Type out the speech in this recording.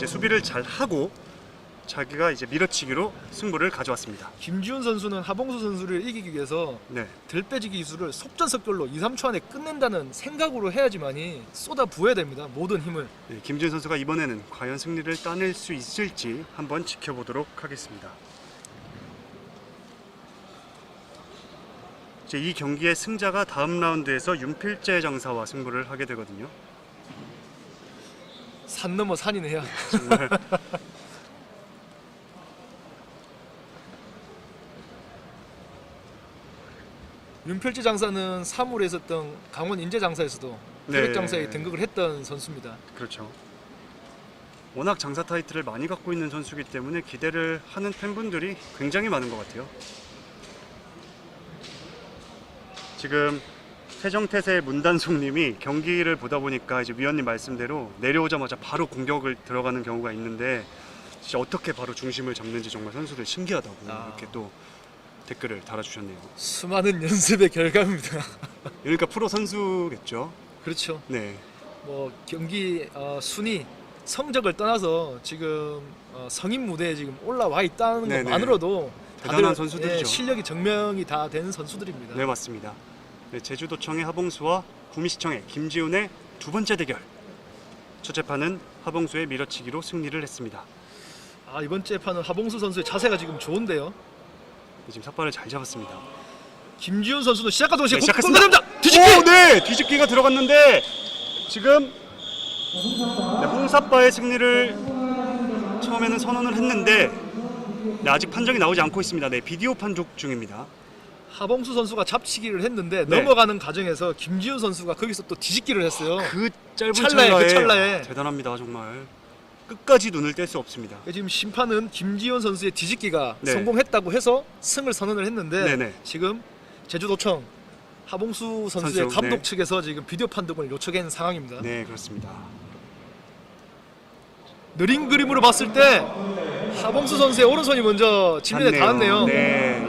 이제 수비를 잘 하고 자기가 이제 밀어치기로 승부를 가져왔습니다. 김지훈 선수는 하봉수 선수를 이기기 위해서 네, 들빼지기 기술을 속전속결로 2, 3초 안에 끝낸다는 생각으로 해야지만이 쏟아 부어야 됩니다. 모든 힘을. 네, 김준 선수가 이번에는 과연 승리를 따낼 수 있을지 한번 지켜보도록 하겠습니다. 이제 이 경기의 승자가 다음 라운드에서 윤필재 장사와 승부를 하게 되거든요. 산 넘어 산이네요. 정말 윤필지 장사는 사물에 있었던 강원 인재 장사에서도 네. 태백 장사에 등극을 했던 선수입니다. 그렇죠. 워낙 장사 타이틀을 많이 갖고 있는 선수이기 때문에 기대를 하는 팬분들이 굉장히 많은 것 같아요. 지금 세정태세 문단속님이 경기를 보다 보니까 이제 위원님 말씀대로 내려오자마자 바로 공격을 들어가는 경우가 있는데 진짜 어떻게 바로 중심을 잡는지 정말 선수들 신기하다고 아. 이렇게 또 댓글을 달아주셨네요. 수많은 연습의 결과입니다. 그러니까 프로 선수겠죠. 그렇죠. 네, 뭐 경기 어, 순위 성적을 떠나서 지금 어, 성인 무대에 지금 올라와 있다는 네네. 것만으로도 대단한 선수들이죠. 예, 실력이 증명이 다 된 선수들입니다. 네 맞습니다. 네, 제주도청의 하봉수와 구미시청의 김지훈의 두 번째 대결. 첫째 판은 하봉수의 밀어치기로 승리를 했습니다. 아 이번 재판은 하봉수 선수의 자세가 지금 좋은데요. 네, 지금 삿발을 잘 잡았습니다. 김지훈 선수는 시작과 동시에 네, 공 시작했습니다. 공격합니다. 뒤집기. 오, 네, 뒤집기가 들어갔는데 지금 네, 홍사빠의 승리를 처음에는 선언을 했는데 네, 아직 판정이 나오지 않고 있습니다. 네, 비디오 판독 중입니다. 하봉수 선수가 잡치기를 했는데 네. 넘어가는 과정에서 김지훈 선수가 거기서 또 뒤집기를 했어요. 그 짧은 찰나에, 찰나에, 그 찰나에. 대단합니다 정말 끝까지 눈을 뗄 수 없습니다. 지금 심판은 김지훈 선수의 뒤집기가 네. 성공했다고 해서 승을 선언을 했는데 네네. 지금 제주도청 하봉수 선수의 선수, 감독 네. 측에서 지금 비디오 판독을 요청한 상황입니다. 네 그렇습니다. 느린 그림으로 봤을 때 하봉수 선수의 오른손이 먼저 지면에 닿았네요. 네.